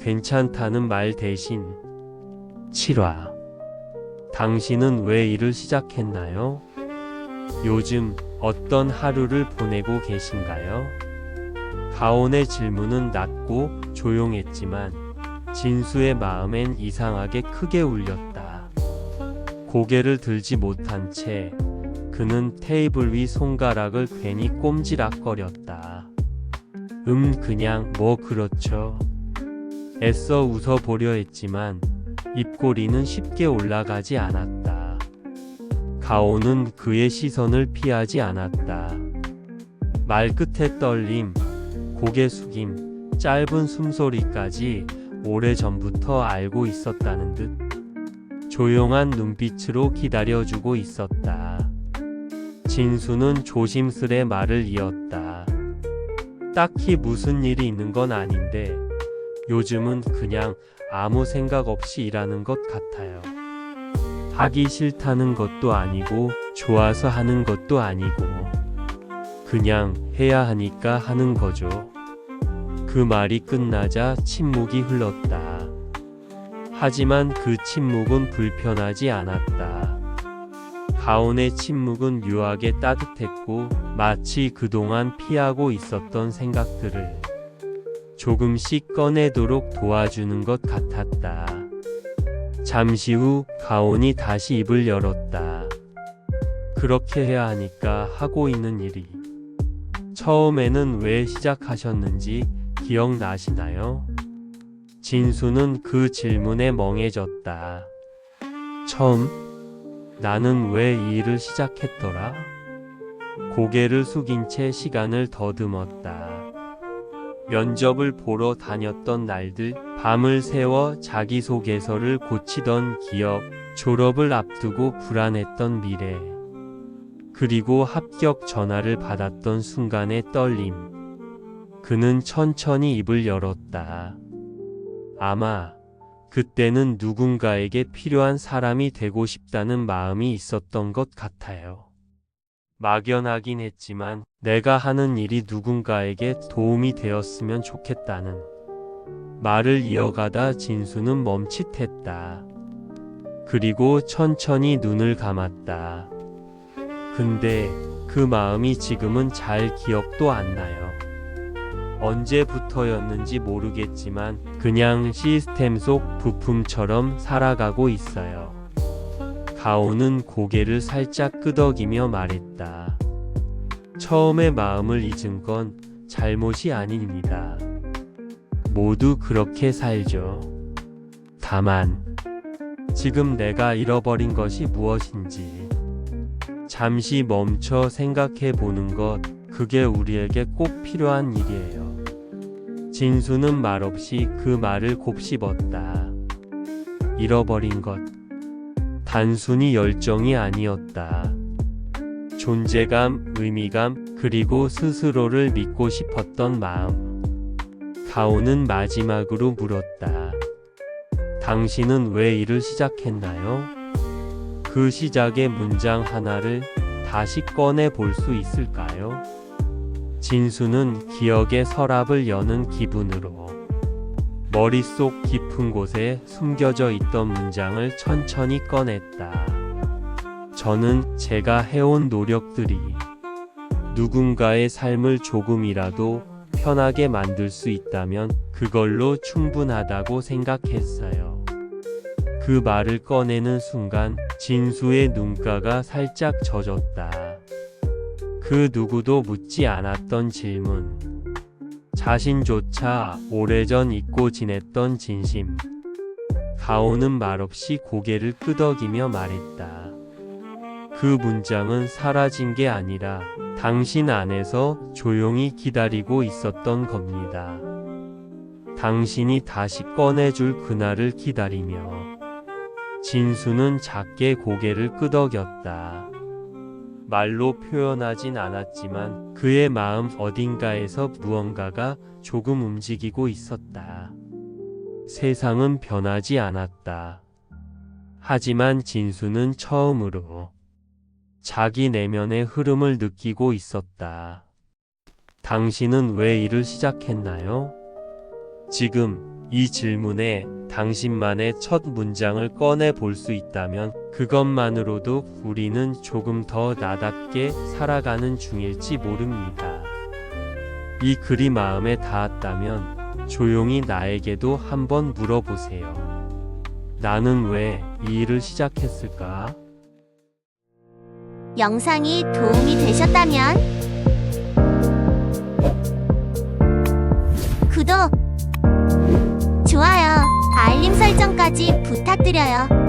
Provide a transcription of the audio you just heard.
괜찮다는 말 대신 7화 당신은 왜 일을 시작했나요? 요즘 어떤 하루를 보내고 계신가요? 가온의 질문은 낮고 조용했지만 진수의 마음엔 이상하게 크게 울렸다. 고개를 들지 못한 채 그는 테이블 위 손가락을 괜히 꼼지락거렸다. 음, 그냥 뭐 그렇죠. 애써 웃어보려 했지만 입꼬리는 쉽게 올라가지 않았다. 가오는 그의 시선을 피하지 않았다. 말끝의 떨림, 고개 숙임, 짧은 숨소리까지 오래전부터 알고 있었다는 듯 조용한 눈빛으로 기다려주고 있었다. 진수는 조심스레 말을 이었다. 딱히 무슨 일이 있는 건 아닌데 요즘은 그냥 아무 생각 없이 일하는 것 같아요. 하기 싫다는 것도 아니고 좋아서 하는 것도 아니고 그냥 해야 하니까 하는 거죠. 그 말이 끝나자 침묵이 흘렀다. 하지만 그 침묵은 불편하지 않았다. 가온의 침묵은 묘하게 따뜻했고 마치 그동안 피하고 있었던 생각들을 조금씩 꺼내도록 도와주는 것 같았다. 잠시 후 가온이 다시 입을 열었다. 그렇게 해야 하니까 하고 있는 일이 처음에는 왜 시작하셨는지 기억나시나요? 진수는 그 질문에 멍해졌다. 처음? 나는 왜 이 일을 시작했더라? 고개를 숙인 채 시간을 더듬었다. 면접을 보러 다녔던 날들, 밤을 새워 자기소개서를 고치던 기억, 졸업을 앞두고 불안했던 미래, 그리고 합격 전화를 받았던 순간의 떨림. 그는 천천히 입을 열었다. 아마 그때는 누군가에게 필요한 사람이 되고 싶다는 마음이 있었던 것 같아요. 막연하긴 했지만 내가 하는 일이 누군가에게 도움이 되었으면 좋겠다는 말을 이어가다 진수는 멈칫했다. 그리고 천천히 눈을 감았다. 근데 그 마음이 지금은 잘 기억도 안 나요. 언제부터였는지 모르겠지만 그냥 시스템 속 부품처럼 살아가고 있어요. 가오는 고개를 살짝 끄덕이며 말했다. 처음에 마음을 잊은 건 잘못이 아닙니다. 모두 그렇게 살죠. 다만, 지금 내가 잃어버린 것이 무엇인지 잠시 멈춰 생각해 보는 것, 그게 우리에게 꼭 필요한 일이에요. 진수는 말없이 그 말을 곱씹었다. 잃어버린 것. 단순히 열정이 아니었다. 존재감, 의미감, 그리고 스스로를 믿고 싶었던 마음. 가오는 마지막으로 물었다. 당신은 왜 일을 시작했나요? 그 시작의 문장 하나를 다시 꺼내 볼 수 있을까요? 진수는 기억의 서랍을 여는 기분으로 머릿속 깊은 곳에 숨겨져 있던 문장을 천천히 꺼냈다. 저는 제가 해온 노력들이 누군가의 삶을 조금이라도 편하게 만들 수 있다면 그걸로 충분하다고 생각했어요. 그 말을 꺼내는 순간 진수의 눈가가 살짝 젖었다. 그 누구도 묻지 않았던 질문. 자신조차 오래전 잊고 지냈던 진심. 가오는 말없이 고개를 끄덕이며 말했다. 그 문장은 사라진 게 아니라 당신 안에서 조용히 기다리고 있었던 겁니다. 당신이 다시 꺼내줄 그날을 기다리며 진수는 작게 고개를 끄덕였다. 말로 표현하진 않았지만 그의 마음 어딘가에서 무언가가 조금 움직이고 있었다. 세상은 변하지 않았다. 하지만 진수는 처음으로 자기 내면의 흐름을 느끼고 있었다. 당신은 왜 일을 시작했나요? 지금 이 질문에 당신만의 첫 문장을 꺼내 볼 수 있다면 그것만으로도 우리는 조금 더 나답게 살아가는 중일지 모릅니다. 이 글이 마음에 닿았다면 조용히 나에게도 한번 물어보세요. 나는 왜 이 일을 시작했을까? 영상이 도움이 되셨다면 구독, 까지 부탁드려요.